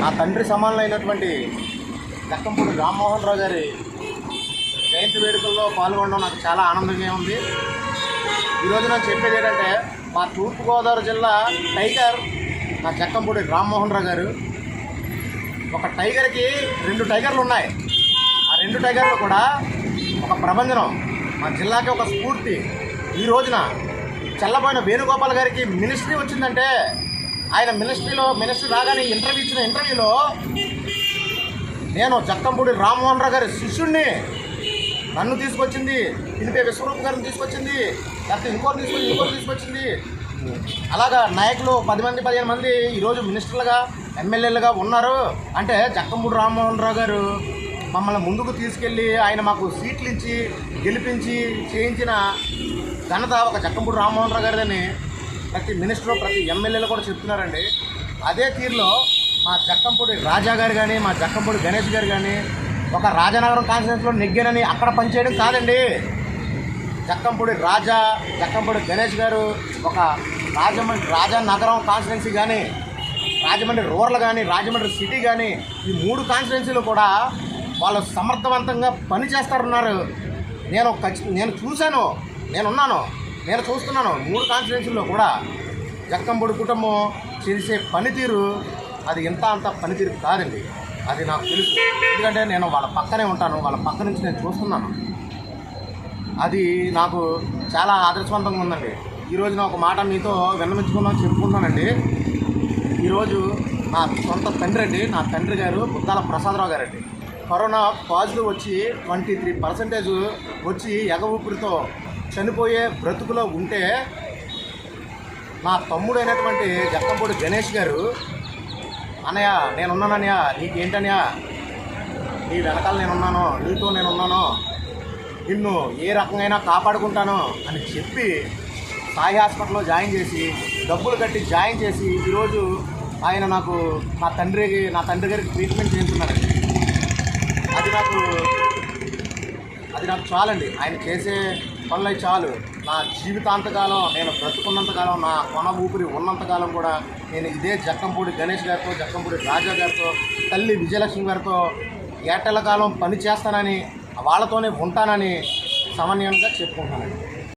నా తండ్రి సమానులైనటువంటి దక్కంపూడి రామ్మోహన్ రావు గారి జయంతి వేడుకల్లో పాల్గొనడం నాకు చాలా ఆనందంగా ఉంది. ఈరోజు నేను చెప్పేది ఏంటంటే మా తూర్పుగోదావరి జిల్లా టైగర్ నా చక్కంపూడి రామ్మోహన్ రావు గారు ఒక టైగర్కి రెండు టైగర్లు ఉన్నాయి. ఆ రెండు టైగర్లు కూడా ఒక ప్రభంజనం మా జిల్లాకి ఒక స్ఫూర్తి. ఈ రోజున చల్లబోయిన వేణుగోపాల్ గారికి మినిస్ట్రీ వచ్చిందంటే ఆయన మినిస్ట్రీలో మినిస్ట్రీ రాగానే ఇంటర్వ్యూ ఇచ్చిన ఇంటర్వ్యూలో నేను జక్కంపూడి రామ్మోహన్ రావు గారి శిష్యుణ్ణి నన్ను తీసుకొచ్చింది పిలిపే విశ్వరూప్ గారిని తీసుకొచ్చింది లేకపోతే ఇంకోటి తీసుకొచ్చి ఇంకోటి తీసుకొచ్చింది. అలాగా నాయకులు పది మంది పదిహేను మంది ఈరోజు మినిస్టర్లుగా ఎమ్మెల్యేలుగా ఉన్నారు. అంటే జక్కంపూడి రామ్మోహన్ రావు గారు మమ్మల్ని ముందుకు తీసుకెళ్ళి ఆయన మాకు సీట్లు ఇచ్చి గెలిపించి చేయించిన ఘనత ఒక చక్కంపూడి రామ్మోహన్ రావు గారిదని ప్రతి మినిస్టర్ ప్రతి ఎమ్మెల్యేలు కూడా చెప్తున్నారండి. అదే తీరులో మా జక్కంపూడి రాజా గారు కానీ మా జక్కంపూడి గణేష్ గారు కానీ ఒక రాజనగరం కాన్స్టిట్యూన్స్లో నెగ్గానని అక్కడ పనిచేయడం కాదండి. జక్కంపూడి రాజా జక్కంపూడి గణేష్ గారు ఒక రాజమండ్రి రాజా నగరం కాన్స్టిట్యున్సీ కానీ రాజమండ్రి రూరల్ కానీ రాజమండ్రి సిటీ కానీ ఈ మూడు కాన్స్టిట్యున్సీలు కూడా వాళ్ళు సమర్థవంతంగా పనిచేస్తారన్నారు. నేను ఖచ్చి నేను చూశాను నేనున్నాను నేను చూస్తున్నాను మూడు కాన్స్టిట్యున్సీల్లో కూడా జక్కంపూడి కుటుంబం చేసే పనితీరు అది ఇంత అంత పనితీరు కాదండి. అది నాకు తెలుసు. ఎందుకంటే నేను వాళ్ళ పక్కనే ఉంటాను వాళ్ళ పక్క నుంచి నేను చూస్తున్నాను. అది నాకు చాలా ఆదర్శవంతంగా ఉందండి. ఈరోజు నా ఒక మాట మీతో విన్నమించుకుందాం చెప్పుకుంటానండి ఈరోజు నా సొంత తండ్రి అండి. నా తండ్రి గారు బుద్దాల ప్రసాదరావు గారండి. కరోనా పాజిటివ్ వచ్చి ట్వంటీ త్రీ పర్సెంటేజ్ వచ్చి ఎగ ఊపిరితో చనిపోయే బ్రతుకులో ఉంటే నా తమ్ముడైనటువంటి జక్కంపూడి గణేష్ గారు అన్నయ్య నేనున్నానన్నయ్య నీకేంటన్నయ్య? నీ వెనకాల నేనున్నాను నీతో నేనున్నాను నిన్ను ఏ రకంగా కాపాడుకుంటాను అని చెప్పి సాయి హాస్పిటల్లో జాయిన్ చేసి డబ్బులు కట్టి జాయిన్ చేసి ఈరోజు ఆయన నాకు నా తండ్రికి నా తండ్రి గారికి ట్రీట్మెంట్ చేయించున్నారండి. అది నాకు అది నాకు చాలండి. ఆయన చేసే పనులై చాలు. నా జీవితాంతకాలం నేను బ్రతుకున్నంతకాలం నా కొన ఊపిరి ఉన్నంతకాలం కూడా నేను ఇదే జక్కంపూడి గణేష్ గారితో జక్కంపూడి రాజా గారితో తల్లి విజయలక్ష్మి గారితో ఏటల కాలం పని చేస్తానని వాళ్ళతోనే ఉంటానని సమన్వయంగా చెప్పుకుంటానండి